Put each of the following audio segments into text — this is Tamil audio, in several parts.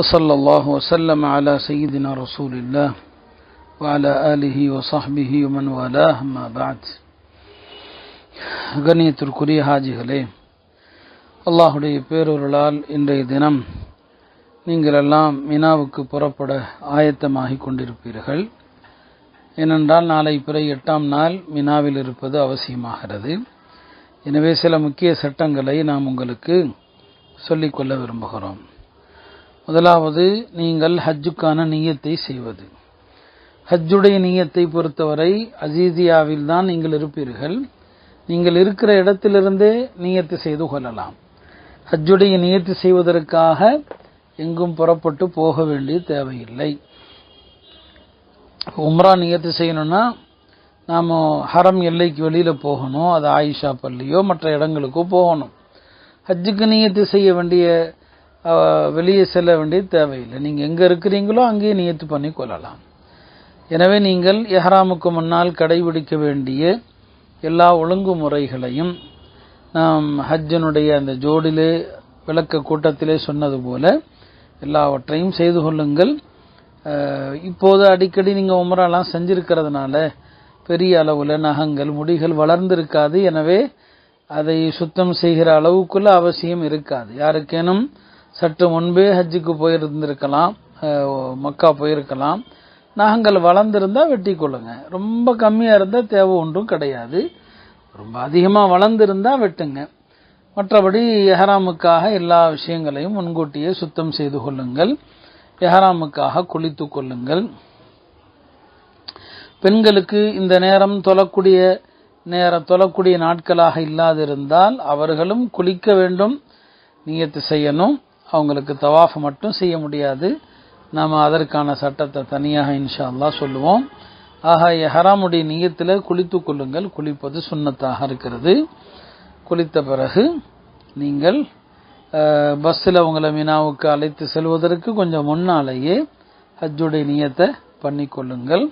وصلى الله وسلم على سيدنا رسول الله وعلى آله وصحبه ومن والاه ما بعد கண்ணியத்திற்குரிய ஹாஜிகளே அல்லாஹுடைய பேரொருளால் இன்றைய தினம் நீங்கள் எல்லாம் மினாவுக்கு புறப்பட ஆயத்தமாகிக் கொண்டிருப்பீர்கள் ஏனென்றால் நாளை பிறை எட்டாம் நாள் மினாவில் இருப்பது அவசியமாகிறது எனவே சில முக்கிய சட்டங்களை நாம் உங்களுக்கு சொல்லிக்கொள்ள விரும்புகிறோம் முதலாவது நீங்கள் ஹஜ்ஜுக்கான நீயத்தை செய்வது. ஹஜ்ஜுடைய நீயத்தை பொறுத்தவரை அசீசியாவில் தான் நீங்கள் இருப்பீர்கள். நீங்கள் இருக்கிற இடத்திலிருந்தே நீயத்து செய்து கொள்ளலாம். ஹஜ்ஜுடைய நீயத்து செய்வதற்காக எங்கும் புறப்பட்டு போக வேண்டிய தேவையில்லை. உம்ரா நியத்து செய்யணும்னா நாம் ஹரம் எல்லைக்கு வெளியில் போகணும். அது ஆயிஷா பள்ளியோ மற்ற இடங்களுக்கோ போகணும். ஹஜ்ஜுக்கு நியத்து செய்ய வேண்டிய வெளியே செல்ல வேண்டிய தேவையில்லை. நீங்கள் எங்கே இருக்கிறீங்களோ அங்கேயே நியத்து பண்ணி கொள்ளலாம். எனவே நீங்கள் எஹராமுக்கு முன்னால் கடைபிடிக்க வேண்டிய எல்லா ஒழுங்குமுறைகளையும் நாம் ஹஜ்ஜனுடைய அந்த ஜோடிலே விளக்க கூட்டத்திலே சொன்னது போல எல்லாவற்றையும் செய்து கொள்ளுங்கள். இப்போது அடிக்கடி நீங்கள் உமராலாம் செஞ்சிருக்கிறதுனால பெரிய அளவில் நகங்கள் முடிகள் வளர்ந்திருக்காது. எனவே அதை சுத்தம் செய்கிற அளவுக்குள்ள அவசியம் இருக்காது. யாருக்கேனும் சற்று முன்பே ஹஜ்ஜுக்கு போயிருந்திருக்கலாம் மக்கா போயிருக்கலாம். நாங்கள் வளர்ந்துருந்தால் வெட்டி கொள்ளுங்க. ரொம்ப கம்மியாக இருந்தால் தேவை ஒன்றும் கிடையாது. ரொம்ப அதிகமாக வளர்ந்துருந்தால் வெட்டுங்க. மற்றபடி எஹராமுக்காக எல்லா விஷயங்களையும் முன்கூட்டியே சுத்தம் செய்து கொள்ளுங்கள். எஹராமுக்காக குளித்து கொள்ளுங்கள். பெண்களுக்கு இந்த நேரம் தொழக்கூடிய நேரம் தொழக்கூடிய நாட்களாக இல்லாதிருந்தால் அவர்களும் குளிக்க வேண்டும் நியத்து செய்யணும். அவங்களுக்கு தவாஃப் மட்டும் செய்ய முடியாது. நாம் அதற்கான சட்டத்தை தனியாக இன்ஷா அல்லா சொல்லுவோம் ஆக எஹராமுடைய நீயத்தில் குளித்து கொள்ளுங்கள். குளிப்பது சுண்ணத்தாக இருக்கிறது. குளித்த பிறகு நீங்கள் பஸ்ஸில் உங்களை மினாவுக்கு அழைத்து செல்வதற்கு கொஞ்சம் முன்னாலேயே ஹஜ்ஜுடைய நீயத்தை பண்ணிக்கொள்ளுங்கள்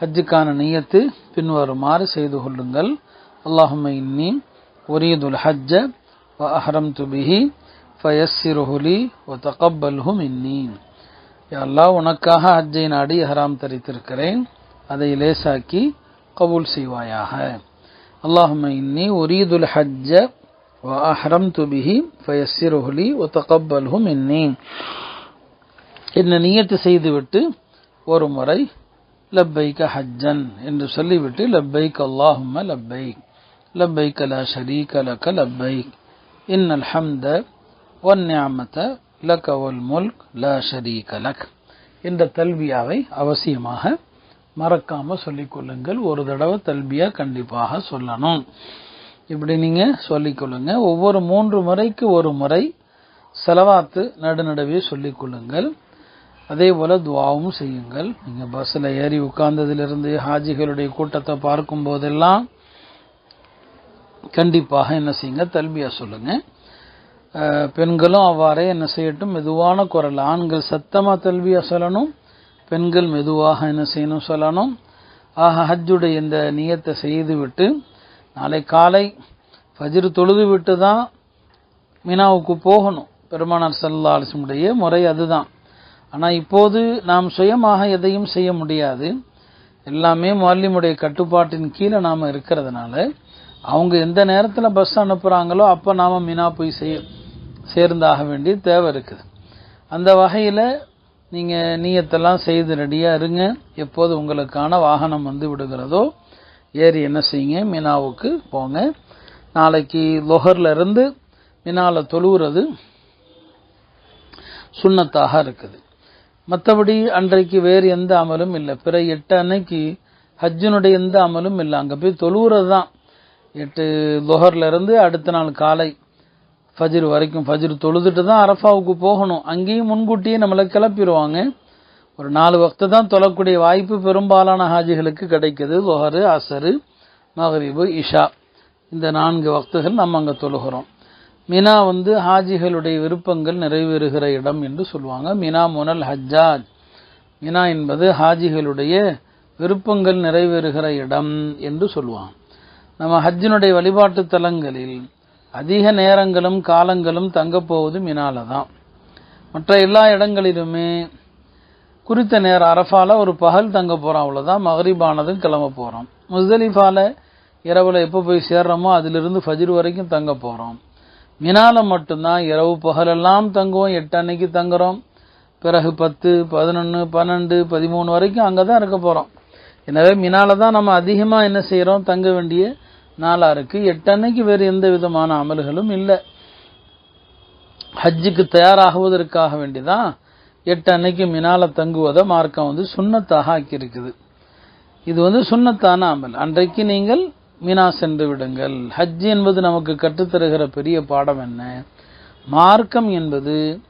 ஹஜ்ஜுக்கான நீயத்து பின்வருமாறு செய்து கொள்ளுங்கள். அல்லாஹும இன்னி ஒரீதுல் ஹஜ்ஜ அஹரம் துபிஹி ஃபயஸ்ஸிருஹுலி வ தகப்பல்ஹும் இன்னி அல்லாஹ் உனக்காக ஹஜ்ஜை நாடி ஹராம் தரித்திருக்கிறேன். அதை லேசாக்கி கபூல் செய்வாயாக. அல்லாஹும இன்னி ஒரீதுல் ஹஜ்ஜ வ அஹரம் துபிஹி ஃபயஸ்ஸிருஹுலி வ தகப்பல்ஹும் இன்னி என்ன நியத்து செய்துவிட்டு ஒரு முறை லப்பைக்க ஹஜ்ஜன் என்று சொல்லிவிட்டு லப்பைக் அல்லாஹும்ம லப்பைக். லப்பைக் லா ஷரீக லக லப்பைக். இன்னல் ஹம்த ஒன்யாமத்தை நியாமத முல்க் ல ஷரீக லக். என்ற தல்பியாவை அவசியமாக மறக்காம சொல்லிக் கொள்ளுங்கள். ஒரு தடவை தல்பியா கண்டிப்பாக சொல்லணும். இப்படி நீங்க சொல்லிக்கொள்ளுங்க ஒவ்வொரு மூன்று முறைக்கு ஒரு முறை செலவாத்து நடுநடுவே சொல்லிக் கொள்ளுங்கள். அதே போல துவாவும் செய்யுங்கள். நீங்க பஸ்ஸில் ஏறி உட்கார்ந்ததிலிருந்து ஹாஜிகளுடைய கூட்டத்தை பார்க்கும் போதெல்லாம் கண்டிப்பாக என்ன செய்யுங்க? தல்பியா சொல்லுங்க. பெண்களும் அவ்வாறே என்ன செய்யட்டும் மெதுவான குரல். ஆண்கள் சத்தமா தல்வியா சொல்லணும் பெண்கள் மெதுவாக என்ன செய்யணும் சொல்லணும். ஆக ஹஜ்ஜுடைய இந்த நியத்தை செய்துவிட்டு நாளை காலை ஃபஜ்ரு தொழுது விட்டு தான் மினாவுக்கு போகணும். பெருமானார் சல்லா அலிசமுடைய முறை அதுதான். ஆனால் இப்போது நாம் சுயமாக எதையும் செய்ய முடியாது. எல்லாமே மல்லிமுடைய கட்டுப்பாட்டின் கீழே நாம் இருக்கிறதுனால அவங்க எந்த நேரத்தில் பஸ் அனுப்புகிறாங்களோ அப்போ நாம் மினா போய் செய்ய சேர்ந்தாக வேண்டிய தேவை இருக்குது. அந்த வகையில் நீங்கள் நீயத்தெல்லாம் செய்து ரெடியாக இருங்க. எப்போது உங்களுக்கான வாகனம் வந்து விடுகிறதோ ஏறி என்ன செய்யுங்க மினாவுக்கு போங்க. நாளைக்கு லொஹர்லேருந்து மினாவில் தொழுவுறது தொழுகிறது சுண்ணத்தாக இருக்குது. மற்றபடி அன்றைக்கு வேறு எந்த அமலும் இல்லை. பிற எட்டு அன்னைக்கு ஹஜ்ஜனுடைய எந்த அமலும் இல்லை. அங்கே போய் தொழுவுறது தான் எட்டு லொஹர்லேருந்து அடுத்த நாள் காலை ஃபஜ்ரு வரைக்கும் ஃபஜ்ரு தொழுதுட்டு தான் அரஃபாவுக்கு போகணும். அங்கேயும் முன்கூட்டியே நம்மளை கிளப்பிடுவாங்க. ஒரு நாலு வக்து தான் தொழக்கூடிய வாய்ப்பு பெரும்பாலான ஹாஜிகளுக்கு கிடைக்குது. லொஹரு அசரு மகரிபு இஷா. இந்த நான்கு வக்துகள் நம்ம அங்கே தொழுகிறோம். மினா வந்து ஹாஜிகளுடைய விருப்பங்கள் நிறைவேறுகிற இடம் என்று சொல்லுவாங்க. மினா முனல் ஹஜ்ஜாஜ். மினா என்பது ஹாஜிகளுடைய விருப்பங்கள் நிறைவேறுகிற இடம் என்று சொல்லுவாங்க. நம்ம ஹஜ்ஜினுடைய வழிபாட்டு தலங்களில் அதிக நேரங்களும் காலங்களும் தங்கப் போவது மினால தான் மற்ற எல்லா இடங்களிலுமே குறித்த நேரம் அரஃபால ஒரு பகல் தங்க போகிறோம் அவ்வளோதான் மகரிபானதும் கிளம்ப போகிறோம் முஸ்தலிஃபால இரவில் எப்போ போய் சேர்றோமோ அதிலிருந்து ஃபஜிர் வரைக்கும் தங்க போகிறோம் மினால மட்டும்தான் இரவு பகலெல்லாம் தங்குவோம் எட்டு அன்னைக்கு தங்குறோம். பிறகு பத்து பதினொன்று பன்னெண்டு பதிமூணு வரைக்கும் அங்கே தான் இருக்க போகிறோம் எனவே மினால தான் நம்ம அதிகமாக என்ன செய்கிறோம் தங்க வேண்டிய நாளாக இருக்குது எட்டு அன்னைக்கு வேறு எந்த விதமான அமல்களும் இல்லை. ஹஜ்ஜுக்கு தயாராகுவதற்காக வேண்டிதான் எட்டு அன்னைக்கு மினால தங்குவதை மார்க்கம் வந்து சுண்ணத்தாக ஆக்கியிருக்குது. இது வந்து சுண்ணத்தான அமல். அன்றைக்கு நீங்கள் மினா சென்று விடுங்கள். ஹஜ் என்பது நமக்கு கற்றுத்தருகிற பெரிய பாடம் என்ன? மார்க்கம் என்பது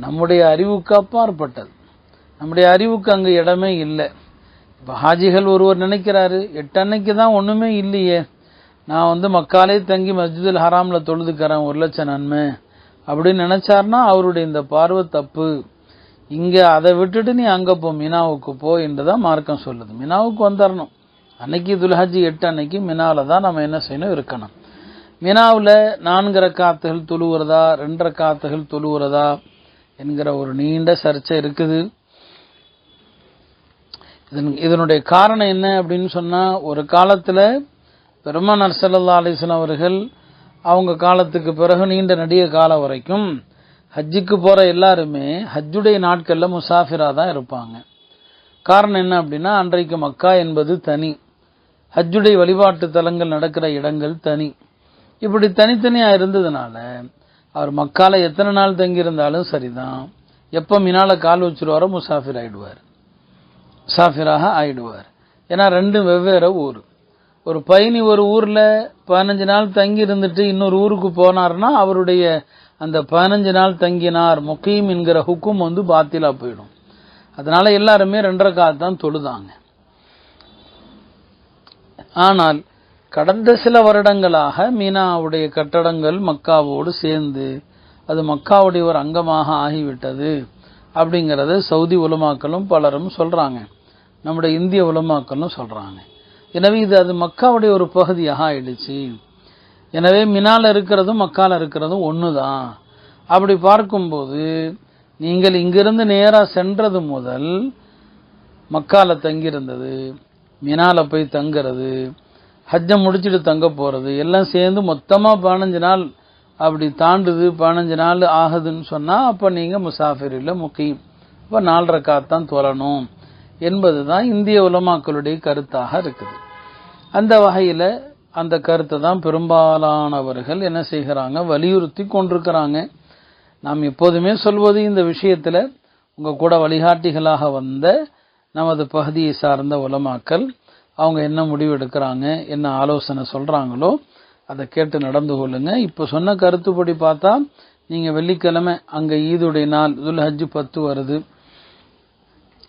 நம்முடைய அறிவுக்கு அப்பாற்பட்டது. நம்முடைய அறிவுக்கு அங்கு இடமே இல்லை. இப்போ ஹாஜிகள் ஒருவர் நினைக்கிறாரு எட்டு அன்னைக்கு தான் ஒன்றுமே இல்லையே. நான் வந்து மக்காலே தங்கி மஸ்ஜிதுல் ஹராமில் தொழுதுக்கிறேன் ஒரு லட்சம் நன்மை. அப்படின்னு நினைச்சார்னா அவருடைய இந்த பார்வை தப்பு. இங்கே அதை விட்டுட்டு நீ அங்கே போ மினாவுக்கு போ என்றுதான் மார்க்கம் சொல்லுது. மினாவுக்கு வந்துடணும் அன்னைக்கு துல்ஹாஜி எட்டு அன்னைக்கு மினாவில் தான் நம்ம என்ன செய்யணும் இருக்கணும். மினாவில் நான்கு ரக்காத்துகள் தொழுவுறதா ரெண்டு ரக்காத்துகள் தொழுவுறதா என்கிற ஒரு நீண்ட சர்ச்சை இருக்குது. இதன் இதனுடைய காரணம் என்ன அப்படின்னு சொன்னால் ஒரு காலத்தில் பெருமானார் செல்லல்லா அலிஸ்லாம் அவர்கள் அவங்க காலத்துக்கு பிறகு நீண்ட நடிக காலம் வரைக்கும் ஹஜ்ஜுக்கு போகிற எல்லாருமே ஹஜ்ஜுடைய நாட்களில் முசாஃபிராக தான் இருப்பாங்க. காரணம் என்ன அப்படின்னா அன்றைக்கு மக்கா என்பது தனி. ஹஜ்ஜுடைய வழிபாட்டு தலங்கள் நடக்கிற இடங்கள் தனி. இப்படி தனித்தனியாக இருந்ததுனால அவர் மக்கால எத்தனை நாள் தங்கியிருந்தாலும் சரிதான். எப்போ மினால கால் வச்சிருவாரோ முசாஃபிர் ஆயிடுவார். முசாஃபிராக ஆயிடுவார். ஏன்னா ரெண்டும் வெவ்வேறு ஊர். ஒரு பயணி ஒரு ஊர்ல பதினஞ்சு நாள் தங்கி இருந்துட்டு இன்னொரு ஊருக்கு போனார்னா அவருடைய அந்த பதினஞ்சு நாள் தங்கினார். முகீம் என்கிற ஹுக்கும் வந்து பாத்திலா போயிடும். அதனால எல்லாருமே ரெண்டரை கால் தான் தொழுதாங்க. ஆனால் கடந்த சில வருடங்களாக மீனாவுடைய கட்டடங்கள் மக்காவோடு சேர்ந்து அது மக்காவுடைய ஒரு அங்கமாக ஆகிவிட்டது அப்படிங்கிறத சவுதி உலமாக்களும் பலரும் சொல்றாங்க. நம்முடைய இந்திய உலமாக்களும் சொல்றாங்க. எனவே இது அது மக்காவுடைய ஒரு பகுதியாக ஆயிடுச்சு. எனவே மினால இருக்கிறதும் மக்கால் இருக்கிறதும் ஒன்று தான் அப்படி பார்க்கும்போது நீங்கள் இங்கிருந்து நேராக சென்றது முதல் மக்கால தங்கியிருந்தது மினால போய் தங்குறது ஹஜ்ஜை முடிச்சுட்டு தங்க போகிறது எல்லாம் சேர்ந்து மொத்தமாக பதினஞ்சு நாள் அப்படி தாண்டுது பதினஞ்சு நாள் ஆகுதுன்னு சொன்னால் அப்போ நீங்கள் முசாஃபிர் முக்கியம் இப்போ நாலரை காத்தான் தொழணும். என்பதுதான் இந்திய உலமாக்களுடைய கருத்தாக இருக்குது. அந்த வகையில அந்த கருத்தை தான் பெரும்பாலானவர்கள் என்ன செய்கிறாங்க? வலியுறுத்தி கொண்டிருக்கிறாங்க. நாம் எப்போதுமே சொல்வது இந்த விஷயத்தில் உங்கள் கூட வழிகாட்டிகளாக வந்த நமது பகுதியை சார்ந்த உலமாக்கள் அவங்க என்ன முடிவு எடுக்கிறாங்க? என்ன ஆலோசனை சொல்கிறாங்களோ அதை கேட்டு நடந்து கொள்ளுங்க. இப்போ சொன்ன கருத்துப்படி பார்த்தா நீங்கள் வெள்ளிக்கிழமை அங்கே ஈதுடைய நாள் துல் பத்து வருது.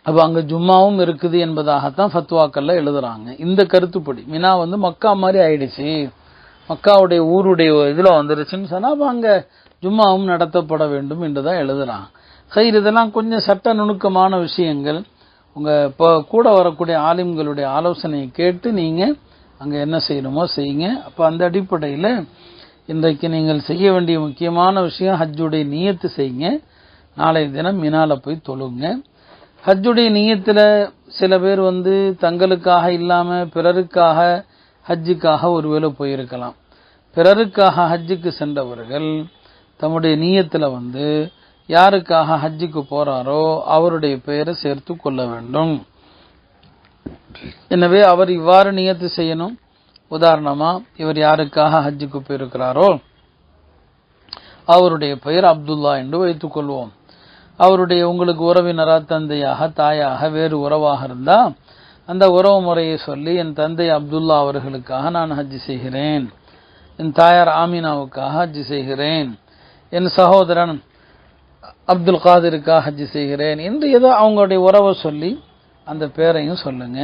அப்போ அங்கே ஜும்மாவும் இருக்குது என்பதாகத்தான் ஃபத்வாக்கள்ல எழுதுறாங்க. இந்த கருத்துப்படி. மினா வந்து மக்கா மாதிரி ஆயிடுச்சு. மக்காவுடைய ஊருடைய இதில் வந்துருச்சுன்னு சொன்னால் அப்போ அங்கே ஜும்மாவும் நடத்தப்பட வேண்டும் என்றுதான் எழுதுறாங்க. சரி இதெல்லாம் கொஞ்சம் சட்ட நுணுக்கமான விஷயங்கள். உங்கள் இப்போ கூட வரக்கூடிய ஆலிம்களுடைய ஆலோசனையை கேட்டு நீங்கள் அங்கே என்ன செய்யணுமோ செய்யுங்க. அப்போ அந்த அடிப்படையில் இன்றைக்கு நீங்கள் செய்ய வேண்டிய முக்கியமான விஷயம் ஹஜ்ஜுடைய நியத்து செய்யுங்க. நாளைய தினம் மினால போய் தொழுங்க. ஹஜ்ஜுடைய நீயத்தில் சில பேர் வந்து தங்களுக்காக இல்லாமல் பிறருக்காக ஹஜ்ஜுக்காக ஒருவேளை போயிருக்கலாம். பிறருக்காக ஹஜ்ஜுக்கு சென்றவர்கள் தம்முடைய நீயத்தில் வந்து யாருக்காக ஹஜ்ஜுக்கு போறாரோ அவருடைய பெயரை சேர்த்து கொள்ள வேண்டும். எனவே அவர் இவ்வாறு நியத்து செய்யணும். உதாரணமா இவர் யாருக்காக ஹஜ்ஜுக்கு போயிருக்கிறாரோ அவருடைய பெயர் அப்துல்லா என்று வைத்துக் கொள்வோம். அவருடைய உங்களுக்கு உறவினரா தந்தையாக தாயாக வேறு உறவாக இருந்தா அந்த உறவு முறையை சொல்லி என் தந்தை அப்துல்லா அவர்களுக்காக நான் ஹஜ் செய்கிறேன். என் தாயார் ஆமினாவுக்காக ஹஜ் செய்கிறேன். என் சகோதரன் அப்துல் காதிருக்காக ஹஜ் செய்கிறேன் என்று ஏதோ அவங்களுடைய உறவை சொல்லி அந்த பேரையும் சொல்லுங்க.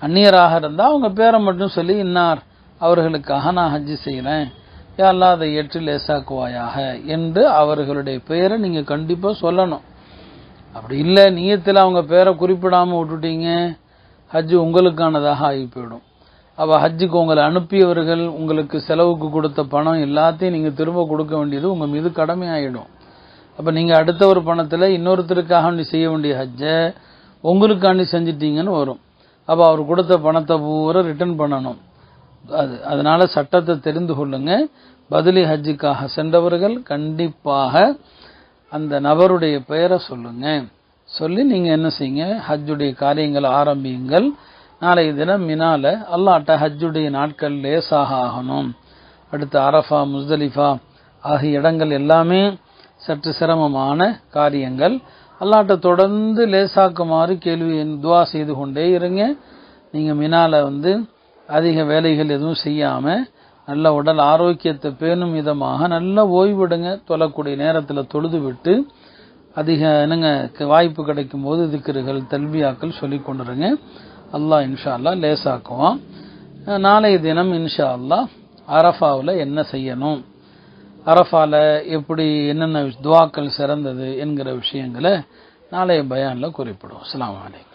அந்நியராக இருந்தால் அவங்க பேரை மட்டும் சொல்லி இன்னார் அவர்களுக்காக நான் ஹஜ் செய்கிறேன். யாரெல்லாம் அதை ஏற்று லேசாக்குவாயாக என்று அவர்களுடைய பெயரை நீங்கள் கண்டிப்பாக சொல்லணும். அப்படி இல்லை நீயத்தில் அவங்க பேரை குறிப்பிடாமல் விட்டுட்டீங்க ஹஜ்ஜு உங்களுக்கானதாக ஆகி போயிடும் அப்போ ஹஜ்ஜுக்கு உங்களை அனுப்பியவர்கள் உங்களுக்கு செலவுக்கு கொடுத்த பணம் எல்லாத்தையும் நீங்கள் திரும்ப கொடுக்க வேண்டியது உங்கள் மீது கடமையாயிடும். அப்போ நீங்கள் அடுத்த ஒரு பணத்தில் இன்னொருத்தருக்காக வேண்டி செய்ய வேண்டிய ஹஜ்ஜை உங்களுக்காண்டி செஞ்சிட்டீங்கன்னு வரும். அப்போ அவர் கொடுத்த பணத்தை பூரா ரிட்டர்ன் பண்ணணும். அது அதனால சட்டத்தை தெரிந்து கொள்ளுங்க. பதிலி ஹஜ்ஜுக்காக சென்றவர்கள் கண்டிப்பாக அந்த நபருடைய பெயரை சொல்லுங்க. சொல்லி நீங்க என்ன செய்யுங்க? ஹஜ்ஜுடைய காரியங்களை ஆரம்பியுங்கள். நாளைய தினம் மினால அல்லாட்ட ஹஜ்ஜுடைய நாட்கள் லேசாக ஆகணும். அடுத்து அரஃபா முஸ்தலிஃபா ஆகிய இடங்கள் எல்லாமே சற்று சிரமமான காரியங்கள். அல்லாட்ட தொடர்ந்து லேசாக்குமாறு கேள்வி துவா செய்து கொண்டே இருங்க. நீங்கள் மினால வந்து அதிக வேலைகள் எதுவும் செய்யாமல் நல்ல உடல் ஆரோக்கியத்தை பேணும் விதமாக நல்ல ஓய்விடுங்க. தொழக்கூடிய நேரத்தில் தொழுது விட்டு அதிக என்னங்க வாய்ப்பு கிடைக்கும் போது திக்ருகள் தல்வியாக்கள் சொல்லி கொண்டுருங்க. அல்லாஹ் இன்ஷா அல்லாஹ் லேசாக்குவான் நாளைய தினம் இன்ஷா அல்லா அரஃபாவில் என்ன செய்யணும்? அரஃபாவில் எப்படி என்னென்ன துவாக்கள் சிறந்தது என்கிற விஷயங்களை நாளைய பயானில் குறிப்பிடுவோம். அஸ்ஸலாமு அலைக்கும்.